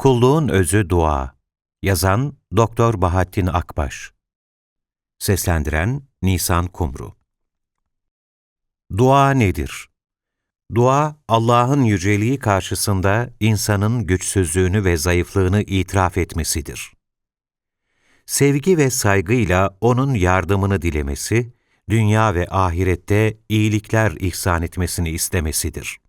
Kulluğun Özü Dua Yazan Doktor Bahattin Akbaş Seslendiren Nisan Kumru Dua nedir? Dua, Allah'ın yüceliği karşısında insanın güçsüzlüğünü ve zayıflığını itiraf etmesidir. Sevgi ve saygıyla O'nun yardımını dilemesi, dünya ve ahirette iyilikler ihsan etmesini istemesidir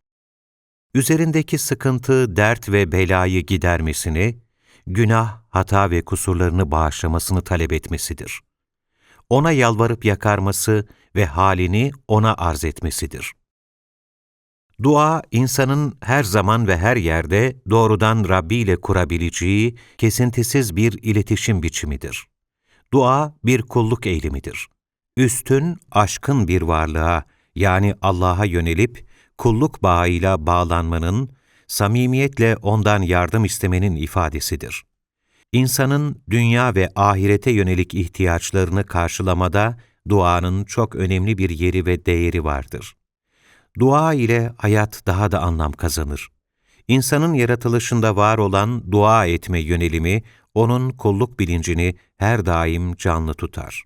üzerindeki sıkıntı, dert ve belayı gidermesini, günah, hata ve kusurlarını bağışlamasını talep etmesidir. Ona yalvarıp yakarması ve halini ona arz etmesidir. Dua, insanın her zaman ve her yerde doğrudan Rabbi ile kurabileceği kesintisiz bir iletişim biçimidir. Dua, bir kulluk eylemidir. Üstün, aşkın bir varlığa, yani Allah'a yönelip, kulluk bağıyla bağlanmanın, samimiyetle ondan yardım istemenin ifadesidir. İnsanın dünya ve ahirete yönelik ihtiyaçlarını karşılamada duanın çok önemli bir yeri ve değeri vardır. Dua ile hayat daha da anlam kazanır. İnsanın yaratılışında var olan dua etme yönelimi, onun kulluk bilincini her daim canlı tutar.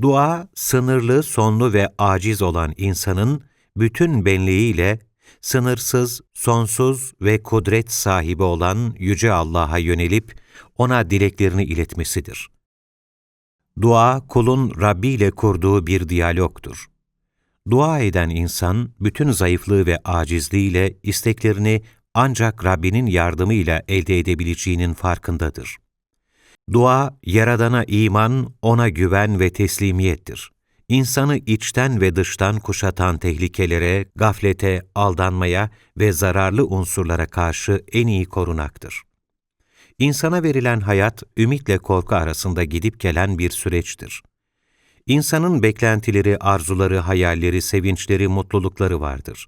Dua, sınırlı, sonlu ve aciz olan insanın bütün benliğiyle sınırsız, sonsuz ve kudret sahibi olan Yüce Allah'a yönelip O'na dileklerini iletmesidir. Dua, kulun Rabbi ile kurduğu bir diyalogtur. Dua eden insan, bütün zayıflığı ve acizliğiyle isteklerini ancak Rabbinin yardımıyla elde edebileceğinin farkındadır. Dua, Yaradan'a iman, O'na güven ve teslimiyettir insanı içten ve dıştan kuşatan tehlikelere, gaflete, aldanmaya ve zararlı unsurlara karşı en iyi korunaktır. İnsana verilen hayat, ümitle korku arasında gidip gelen bir süreçtir. İnsanın beklentileri, arzuları, hayalleri, sevinçleri, mutlulukları vardır.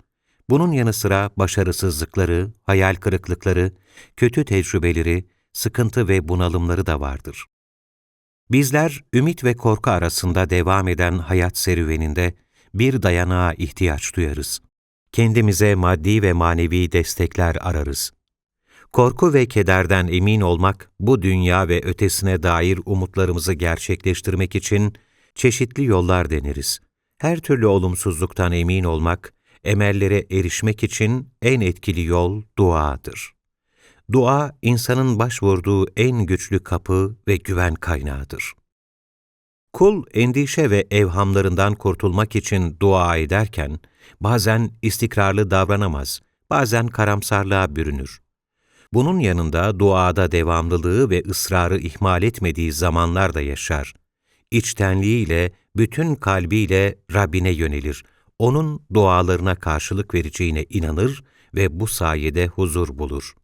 Bunun yanı sıra başarısızlıkları, hayal kırıklıkları, kötü tecrübeleri, sıkıntı ve bunalımları da vardır. Bizler ümit ve korku arasında devam eden hayat serüveninde bir dayanağa ihtiyaç duyarız. Kendimize maddi ve manevi destekler ararız. Korku ve kederden emin olmak, bu dünya ve ötesine dair umutlarımızı gerçekleştirmek için çeşitli yollar deneriz. Her türlü olumsuzluktan emin olmak, emellere erişmek için en etkili yol duadır. Dua, insanın başvurduğu en güçlü kapı ve güven kaynağıdır. Kul, endişe ve evhamlarından kurtulmak için dua ederken, bazen istikrarlı davranamaz, bazen karamsarlığa bürünür. Bunun yanında duada devamlılığı ve ısrarı ihmal etmediği zamanlar da yaşar. İçtenliğiyle, bütün kalbiyle Rabbine yönelir. Onun dualarına karşılık vereceğine inanır ve bu sayede huzur bulur.